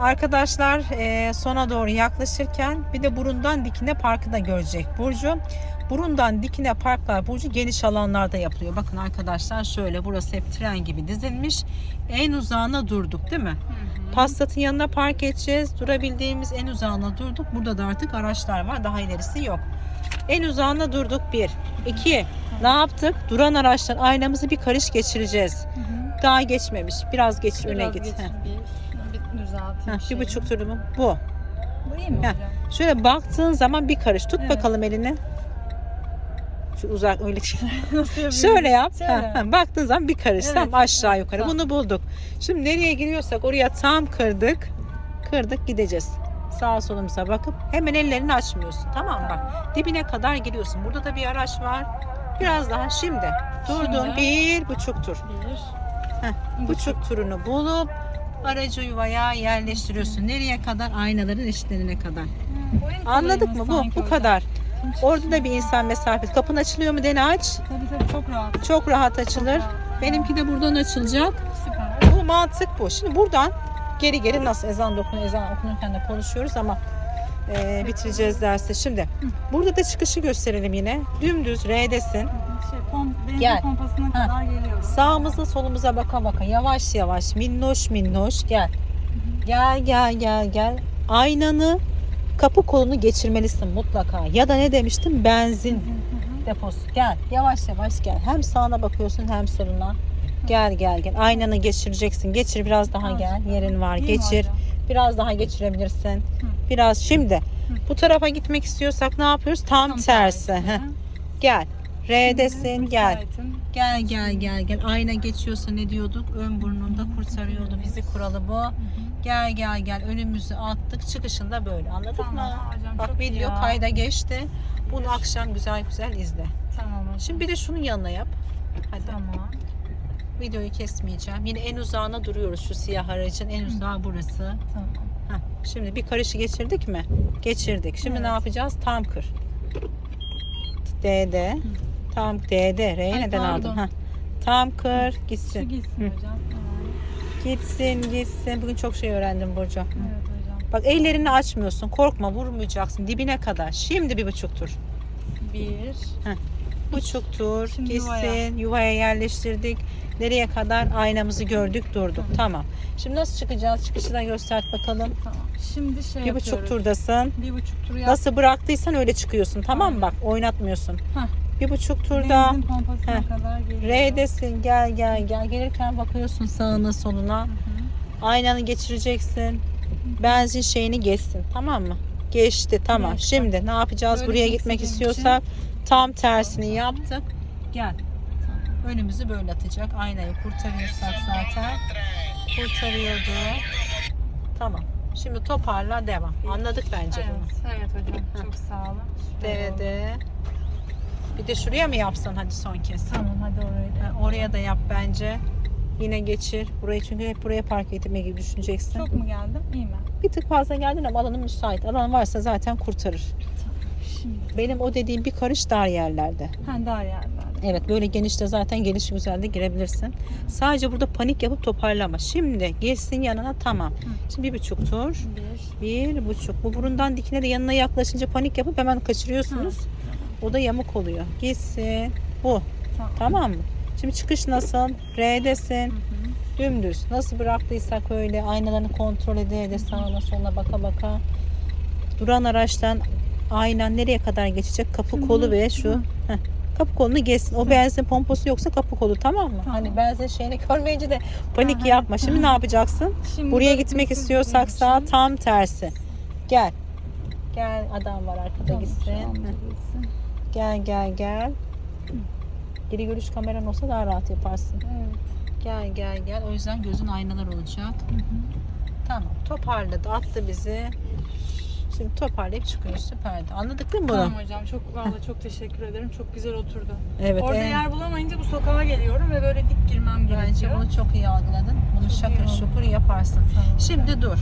Arkadaşlar e, sona doğru yaklaşırken bir de burundan dikine parkı da görecek Burcu. Burundan dikine parklar Burcu geniş alanlarda yapılıyor. Bakın arkadaşlar şöyle burası hep tren gibi dizilmiş. En uzağına durduk değil mi? Pastatın yanına park edeceğiz. Durabildiğimiz en uzağına durduk. Burada da artık araçlar var. Daha ilerisi yok. En uzağına durduk bir. İki. Ne yaptık? Duran araçlar aynamızı bir karış geçireceğiz. Daha geçmemiş. Biraz geç öne Biraz git. geç, Bir düzelteyim. Bir buçuk mu? Bu. Bu iyi mi hocam? Şöyle baktığın zaman bir karış. Tut Evet. bakalım elini. Şu uzak öyle Nasıl yapayım? Şöyle yap. Şöyle. Ha, ha. Baktığın zaman bir karış. Evet, Tam aşağı yukarı. tamam. Bunu bulduk. Şimdi nereye giriyorsak oraya tam kırdık. Kırdık gideceğiz. Sağa solumuza bakıp hemen ellerini açmıyorsun. Tamam mı? bak. Dibine kadar giriyorsun. Burada da bir araç var. Biraz daha şimdi. Durdun. Şimdi. Bir buçuk tur. Bir. Heh, buçuk turunu bulup aracı yuvaya yerleştiriyorsun. Nereye kadar? Aynaların eşitlerine kadar. Anladık mı? Bu bu kadar. Orada da bir insan mesafesi. Kapın açılıyor mu? Dene aç. Tabii tabii çok rahat. Çok rahat açılır. Çok rahat. Benimki de buradan açılacak. Süper. Bu mantık bu. Şimdi buradan geri geri nasıl ezan dokunuyor, ezan okunurken de konuşuyoruz ama e, bitireceğiz dersi. Şimdi burada da çıkışı gösterelim yine. Dümdüz R'desin. Şey, pom, benzin Gel. pompasına Ha. kadar geliyorum. Sağımıza solumuza baka baka yavaş yavaş minnoş minnoş gel. Gel gel gel gel. Aynanı kapı kolunu geçirmelisin mutlaka. Ya da ne demiştim? Benzin deposu. Gel yavaş yavaş gel. Hem sağına bakıyorsun hem soluna. Gel gel gel. Aynanı geçireceksin. Geçir biraz daha Ha, gel. Yerin var. Geçir. Biraz daha geçirebilirsin. Biraz şimdi. Bu tarafa gitmek istiyorsak ne yapıyoruz? Tam, tersi. Heh. Gel. R'desin. Gel. Gel gel gel gel. Ayna geçiyorsa ne diyorduk? Ön burnunda kurtarıyordu. Fizik kuralı bu. Gel gel gel. Önümüzü attık. Çıkışında böyle. Anladık Tamam mı? hocam, Bak video ya. kayda geçti. Bunu akşam güzel güzel izle. Tamam hocam. Şimdi bir de şunun yanına yap. Hadi. Tamam. Videoyu kesmeyeceğim. Yine en uzağına duruyoruz şu siyah aracın. En uzağı burası. Tamam. Heh, Şimdi bir karışı geçirdik mi? Geçirdik. Şimdi ne Evet. yapacağız? Tam kır. D'de. Tam D'de. R'ye Ay, neden pardon. aldın? Heh. Tam kır Şu gitsin. gitsin Hı. hocam. Gitsin gitsin. Bugün çok şey öğrendim Burcu. Evet hocam. Bak ellerini açmıyorsun. Korkma vurmayacaksın. Dibine kadar. Şimdi bir buçuk tur. Bir. Buçuk tur. Şimdi gitsin. yuvaya. Yuvaya yerleştirdik. Nereye kadar? Aynamızı gördük durduk. Tamam. Şimdi nasıl çıkacağız? Çıkışı da göster bakalım. Tamam. Şimdi şey Bir buçuk yapıyoruz. turdasın. Bir buçuk tur yap. Nasıl bıraktıysan öyle çıkıyorsun. Tamam mı? Bak oynatmıyorsun. Heh. Bir buçuk turda Benzin pompasına Heh. kadar geliyor. R'desin. Gel gel gel. Gelirken bakıyorsun sağına soluna. Aynanı geçireceksin. Benzin şeyini geçsin. Tamam mı? Geçti. Tamam. Geçti. Şimdi ne yapacağız? Böyle Buraya gitmek istiyorsak tam tersini yaptık. Gel. Önümüzü böyle atacak. Aynayı kurtarıyorsak zaten. Kurtarıyordu. Tamam. Şimdi toparla devam. Anladık bence bunu. Evet, evet hocam. Çok sağ olun. Süper oldu. D'de. Bir de şuraya mı yapsan hadi son kez? Tamam hadi oraya. Ha, Oraya da yap bence. Yine geçir. Burayı çünkü hep buraya park etme gibi düşüneceksin. Çok mu geldim? İyi mi? Bir tık fazla geldin ama alanın müsait. Alan varsa zaten kurtarır. Şimdi. Benim o dediğim bir karış dar yerlerde. Ha dar yerlerde. Evet böyle genişte zaten geniş güzel de girebilirsin. Sadece burada panik yapıp toparlama. Şimdi geçsin yanına tamam. Şimdi bir buçuk tur. Bir. Bir buçuk. Bu burundan dikine de yanına yaklaşınca panik yapıp hemen kaçırıyorsunuz. O da yamuk oluyor. Gitsin. Bu. Tamam. Tamam mı? Şimdi çıkış nasıl? R'desin. Hı hı. Dümdüz. Nasıl bıraktıysak öyle aynalarını kontrol ede ede sağına soluna baka baka. Duran araçtan aynen nereye kadar geçecek? Kapı Şimdi- kolu ve şu. Hı. Heh, Kapı kolunu geçsin. O Hı. benzin pomposu yoksa kapı kolu tamam mı? Tamam. Hani benzin şeyini görmeyince de panik Aha. yapma. Şimdi ne yapacaksın? Şimdi Buraya gitmek istiyorsak sağ tam tersi. Gel. Gel adam var arkada Tamam, gitsin. gitsin. Gel gel gel. Geri görüş kameran olsa daha rahat yaparsın. Evet. Gel gel gel. O yüzden gözün aynalar olacak. Hı hı. Tamam. Toparladı. Attı bizi. Şimdi toparlayıp çıkıyoruz. Süperdi. Anladık değil mi bunu? Tamam hocam çok vallahi çok teşekkür ederim. Çok güzel oturdu. Evet. Orada en- yer bulamayınca bu sokağa geliyorum ve böyle dik girmem Bence gerekiyor. bunu çok iyi algıladın. Bunu Çok şakır şukur yaparsın. Tamam. Şimdi dur.